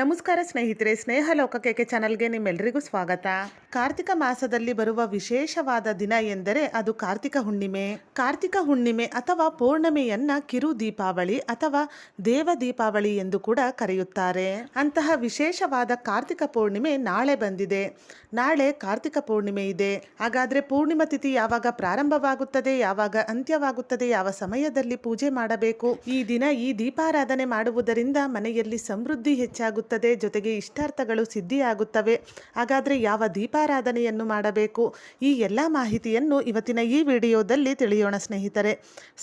ನಮಸ್ಕಾರ ಸ್ನೇಹಿತರೆ ಸ್ನೇಹ ಲೋಕಕ್ಕೆ ಚಾನಲ್ಗೆ ನಿಮ್ಮೆಲ್ಲರಿಗೂ ಸ್ವಾಗತ. ಕಾರ್ತಿಕ ಮಾಸದಲ್ಲಿ ಬರುವ ವಿಶೇಷವಾದ ದಿನ ಎಂದರೆ ಅದು ಕಾರ್ತಿಕ ಹುಣ್ಣಿಮೆ. ಕಾರ್ತಿಕ ಹುಣ್ಣಿಮೆ ಅಥವಾ ಪೌರ್ಣಮೆಯನ್ನ ಕಿರು ದೀಪಾವಳಿ ಅಥವಾ ದೇವ ದೀಪಾವಳಿ ಎಂದು ಕೂಡ ಕರೆಯುತ್ತಾರೆ. ಅಂತಹ ವಿಶೇಷವಾದ ಕಾರ್ತಿಕ ಪೌರ್ಣಿಮೆ ನಾಳೆ ಬಂದಿದೆ. ನಾಳೆ ಕಾರ್ತಿಕ ಪೌರ್ಣಿಮೆ ಇದೆ. ಹಾಗಾದ್ರೆ ಪೂರ್ಣಿಮಾ ತಿಥಿ ಯಾವಾಗ ಪ್ರಾರಂಭವಾಗುತ್ತದೆ, ಯಾವಾಗ ಅಂತ್ಯವಾಗುತ್ತದೆ, ಯಾವ ಸಮಯದಲ್ಲಿ ಪೂಜೆ ಮಾಡಬೇಕು? ಈ ದಿನ ಈ ದೀಪಾರಾಧನೆ ಮಾಡುವುದರಿಂದ ಮನೆಯಲ್ಲಿ ಸಮೃದ್ಧಿ ಹೆಚ್ಚಾಗುತ್ತದೆ, ಜೊತೆಗೆ ಇಷ್ಟಾರ್ಥಗಳು ಸಿದ್ಧಿಯಾಗುತ್ತವೆ. ಹಾಗಾದ್ರೆ ಯಾವ ದೀಪಾರಾಧನೆಯನ್ನು ಮಾಡಬೇಕು. ಈ ಎಲ್ಲ ಮಾಹಿತಿಯನ್ನು ಇವತ್ತಿನ ಈ ವಿಡಿಯೋದಲ್ಲಿ ತಿಳಿಯೋಣ ಸ್ನೇಹಿತರೆ.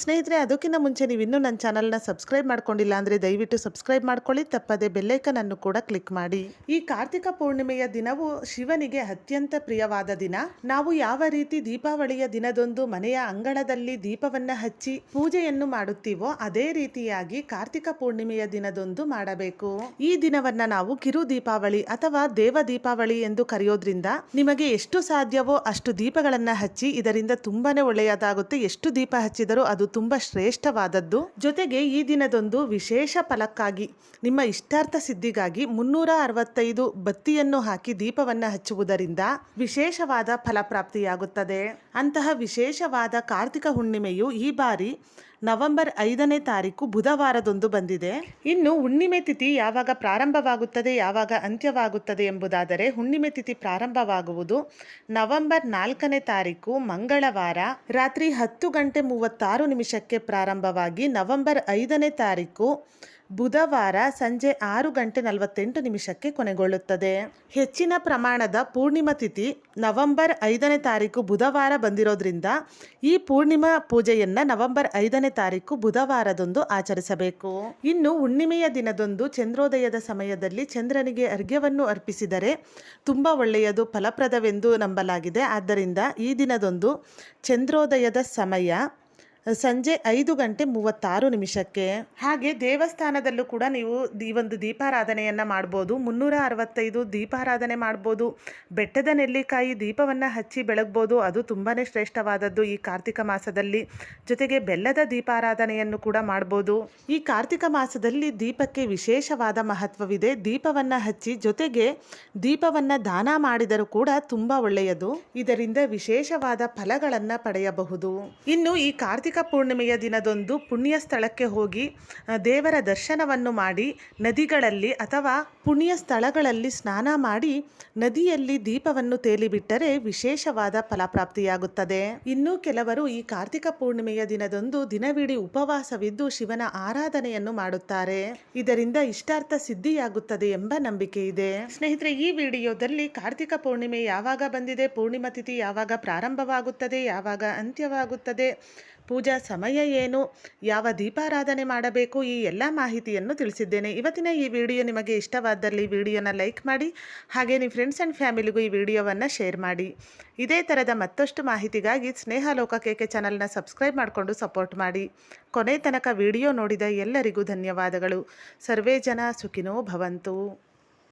ಸ್ನೇಹಿತರೆ, ಅದಕ್ಕಿಂತ ಮುಂಚೆ ನೀವು ಇನ್ನೂ ನನ್ನ ಚಾನಲ್ನ ಸಬ್ಸ್ಕ್ರೈಬ್ ಮಾಡ್ಕೊಂಡಿಲ್ಲ ಅಂದರೆ ದಯವಿಟ್ಟು ಸಬ್ಸ್ಕ್ರೈಬ್ ಮಾಡ್ಕೊಳ್ಳಿ, ತಪ್ಪದೆ ಬೆಲ್ಲೈಕನ್ ಅನ್ನು ಕೂಡ ಕ್ಲಿಕ್ ಮಾಡಿ. ಈ ಕಾರ್ತಿಕ ಪೂರ್ಣಿಮೆಯ ದಿನವು ಶಿವನಿಗೆ ಅತ್ಯಂತ ಪ್ರಿಯವಾದ ದಿನ. ನಾವು ಯಾವ ರೀತಿ ದೀಪಾವಳಿಯ ದಿನದೊಂದು ಮನೆಯ ಅಂಗಳದಲ್ಲಿ ದೀಪವನ್ನು ಹಚ್ಚಿ ಪೂಜೆಯನ್ನು ಮಾಡುತ್ತೀವೋ ಅದೇ ರೀತಿಯಾಗಿ ಕಾರ್ತಿಕ ಪೂರ್ಣಿಮೆಯ ದಿನದೊಂದು ಮಾಡಬೇಕು. ಈ ದಿನವನ್ನ ನಾವು ಕಿರು ದೀಪಾವಳಿ ಅಥವಾ ದೇವ ದೀಪಾವಳಿ ಎಂದು ಕರೆಯೋದ್ರಿಂದ ನಿಮಗೆ ಎಷ್ಟು ಸಾಧ್ಯವೋ ಅಷ್ಟು ದೀಪಗಳನ್ನ ಹಚ್ಚಿ ಇದರಿಂದ ತುಂಬಾನೇ ಒಳ್ಳೆಯದಾಗುತ್ತೆ. ಎಷ್ಟು ದೀಪ ಹಚ್ಚಿದರೂ ಅದು ತುಂಬಾ ಶ್ರೇಷ್ಠವಾದದ್ದು. ಜೊತೆಗೆ ಈ ದಿನದೊಂದು ವಿಶೇಷ ಫಲಕ್ಕಾಗಿ ನಿಮ್ಮ ಇಷ್ಟಾರ್ಥ ಸಿದ್ಧಿಗಾಗಿ ಮುನ್ನೂರ ಅರವತ್ತೈದು ಬತ್ತಿಯನ್ನು ಹಾಕಿ ದೀಪವನ್ನು ಹಚ್ಚುವುದರಿಂದ ವಿಶೇಷವಾದ ಫಲಪ್ರಾಪ್ತಿಯಾಗುತ್ತದೆ. ಅಂತಹ ವಿಶೇಷವಾದ ಕಾರ್ತಿಕ ಹುಣ್ಣಿಮೆಯು ಈ ಬಾರಿ ನವೆಂಬರ್ ಐದನೇ ತಾರೀಕು ಬುಧವಾರದೊಂದು ಬಂದಿದೆ. ಇನ್ನು ಹುಣ್ಣಿಮೆ ತಿಥಿ ಯಾವಾಗ ಪ್ರಾರಂಭವಾಗುತ್ತದೆ, ಯಾವಾಗ ಅಂತ್ಯವಾಗುತ್ತದೆ ಎಂಬುದಾದರೆ ಹುಣ್ಣಿಮೆ ತಿಥಿ ಪ್ರಾರಂಭವಾಗುವುದು ನವೆಂಬರ್ ನಾಲ್ಕನೇ ತಾರೀಕು, ಮಂಗಳವಾರ, ರಾತ್ರಿ ಹತ್ತು ಗಂಟೆ ಮೂವತ್ತಾರು ನಿಮಿಷಕ್ಕೆ ಪ್ರಾರಂಭವಾಗಿ ನವೆಂಬರ್ ಐದನೇ ತಾರೀಕು ಬುಧವಾರ ಸಂಜೆ ಆರು ಗಂಟೆ ನಲವತ್ತೆಂಟು ನಿಮಿಷಕ್ಕೆ ಕೊನೆಗೊಳ್ಳುತ್ತದೆ. ಹೆಚ್ಚಿನ ಪ್ರಮಾಣದ ಪೂರ್ಣಿಮಾ ತಿಥಿ ನವೆಂಬರ್ ಐದನೇ ತಾರೀಕು ಬುಧವಾರ ಬಂದಿರೋದ್ರಿಂದ ಈ ಪೂರ್ಣಿಮಾ ಪೂಜೆಯನ್ನು ನವೆಂಬರ್ ಐದನೇ ತಾರೀಕು ಬುಧವಾರದೊಂದು ಆಚರಿಸಬೇಕು. ಇನ್ನು ಹುಣ್ಣಿಮೆಯ ದಿನದಂದು ಚಂದ್ರೋದಯದ ಸಮಯದಲ್ಲಿ ಚಂದ್ರನಿಗೆ ಅರ್ಘ್ಯವನ್ನು ಅರ್ಪಿಸಿದರೆ ತುಂಬ ಒಳ್ಳೆಯದು, ಫಲಪ್ರದವೆಂದು ನಂಬಲಾಗಿದೆ. ಆದ್ದರಿಂದ ಈ ದಿನದೊಂದು ಚಂದ್ರೋದಯದ ಸಮಯ ಸಂಜೆ ಐದು ಗಂಟೆ ಮೂವತ್ತಾರು ನಿಮಿಷಕ್ಕೆ. ಹಾಗೆ ದೇವಸ್ಥಾನದಲ್ಲೂ ಕೂಡ ನೀವು ಈ ಒಂದು ದೀಪಾರಾಧನೆಯನ್ನು ಮಾಡ್ಬೋದು. ಮುನ್ನೂರ ಅರವತ್ತೈದು ದೀಪಾರಾಧನೆ ಮಾಡ್ಬೋದು. ಬೆಟ್ಟದ ನೆಲ್ಲಿಕಾಯಿ ದೀಪವನ್ನು ಹಚ್ಚಿ ಬೆಳಗ್ಬೋದು. ಅದು ತುಂಬಾ ಶ್ರೇಷ್ಠವಾದದ್ದು ಈ ಕಾರ್ತಿಕ ಮಾಸದಲ್ಲಿ. ಜೊತೆಗೆ ಬೆಲ್ಲದ ದೀಪಾರಾಧನೆಯನ್ನು ಕೂಡ ಮಾಡ್ಬೋದು. ಈ ಕಾರ್ತಿಕ ಮಾಸದಲ್ಲಿ ದೀಪಕ್ಕೆ ವಿಶೇಷವಾದ ಮಹತ್ವವಿದೆ. ದೀಪವನ್ನು ಹಚ್ಚಿ ಜೊತೆಗೆ ದೀಪವನ್ನು ದಾನ ಮಾಡಿದರೂ ಕೂಡ ತುಂಬ ಒಳ್ಳೆಯದು. ಇದರಿಂದ ವಿಶೇಷವಾದ ಫಲಗಳನ್ನು ಪಡೆಯಬಹುದು. ಇನ್ನು ಈ ಕಾರ್ತಿಕ ಪೂರ್ಣಿಮೆಯ ದಿನದಂದು ಪುಣ್ಯ ಸ್ಥಳಕ್ಕೆ ಹೋಗಿ ದೇವರ ದರ್ಶನವನ್ನು ಮಾಡಿ, ನದಿಗಳಲ್ಲಿ ಅಥವಾ ಪುಣ್ಯ ಸ್ಥಳಗಳಲ್ಲಿ ಸ್ನಾನ ಮಾಡಿ, ನದಿಯಲ್ಲಿ ದೀಪವನ್ನು ತೇಲಿಬಿಟ್ಟರೆ ವಿಶೇಷವಾದ ಫಲಪ್ರಾಪ್ತಿಯಾಗುತ್ತದೆ. ಇನ್ನೂ ಕೆಲವರು ಈ ಕಾರ್ತಿಕ ಪೂರ್ಣಿಮೆಯ ದಿನದಂದು ದಿನವಿಡೀ ಉಪವಾಸವಿದ್ದು ಶಿವನ ಆರಾಧನೆಯನ್ನು ಮಾಡುತ್ತಾರೆ. ಇದರಿಂದ ಇಷ್ಟಾರ್ಥ ಸಿದ್ಧಿಯಾಗುತ್ತದೆ ಎಂಬ ನಂಬಿಕೆ ಇದೆ. ಸ್ನೇಹಿತರೆ, ಈ ವಿಡಿಯೋದಲ್ಲಿ ಕಾರ್ತಿಕ ಪೂರ್ಣಿಮೆ ಯಾವಾಗ ಬಂದಿದೆ, ಪೂರ್ಣಿಮಾ ತಿಥಿ ಯಾವಾಗ ಪ್ರಾರಂಭವಾಗುತ್ತದೆ, ಯಾವಾಗ ಅಂತ್ಯವಾಗುತ್ತದೆ ಪೂಜಾ ಸಮಯ ಏನು? ಯಾವ ದೀಪಾರಾಧನೆ ಮಾಡಬೇಕು? ಈ ಎಲ್ಲ ಮಾಹಿತಿಯನ್ನು ತಿಳಿಸಿದ್ದೇನೆ. ಇವತ್ತಿನ ಈ ವಿಡಿಯೋ ನಿಮಗೆ ಇಷ್ಟವಾದಲ್ಲಿ ವಿಡಿಯೋನ ಲೈಕ್ ಮಾಡಿ, ಹಾಗೆ ನಿಮ್ಮ ಫ್ರೆಂಡ್ಸ್ ಆ್ಯಂಡ್ ಫ್ಯಾಮಿಲಿಗೂ ಈ ವಿಡಿಯೋವನ್ನು ಶೇರ್ ಮಾಡಿ. ಇದೇ ಥರದ ಮತ್ತಷ್ಟು ಮಾಹಿತಿಗಾಗಿ ಸ್ನೇಹ ಲೋಕ ಕೇಕೆ ಚಾನಲ್ನ ಸಬ್ಸ್ಕ್ರೈಬ್ ಮಾಡಿಕೊಂಡು ಸಪೋರ್ಟ್ ಮಾಡಿ. ಕೊನೆ ತನಕ ವಿಡಿಯೋ ನೋಡಿದ ಎಲ್ಲರಿಗೂ ಧನ್ಯವಾದಗಳು. ಸರ್ವೇ ಜನ ಸುಖಿನೋ ಭವಂತು.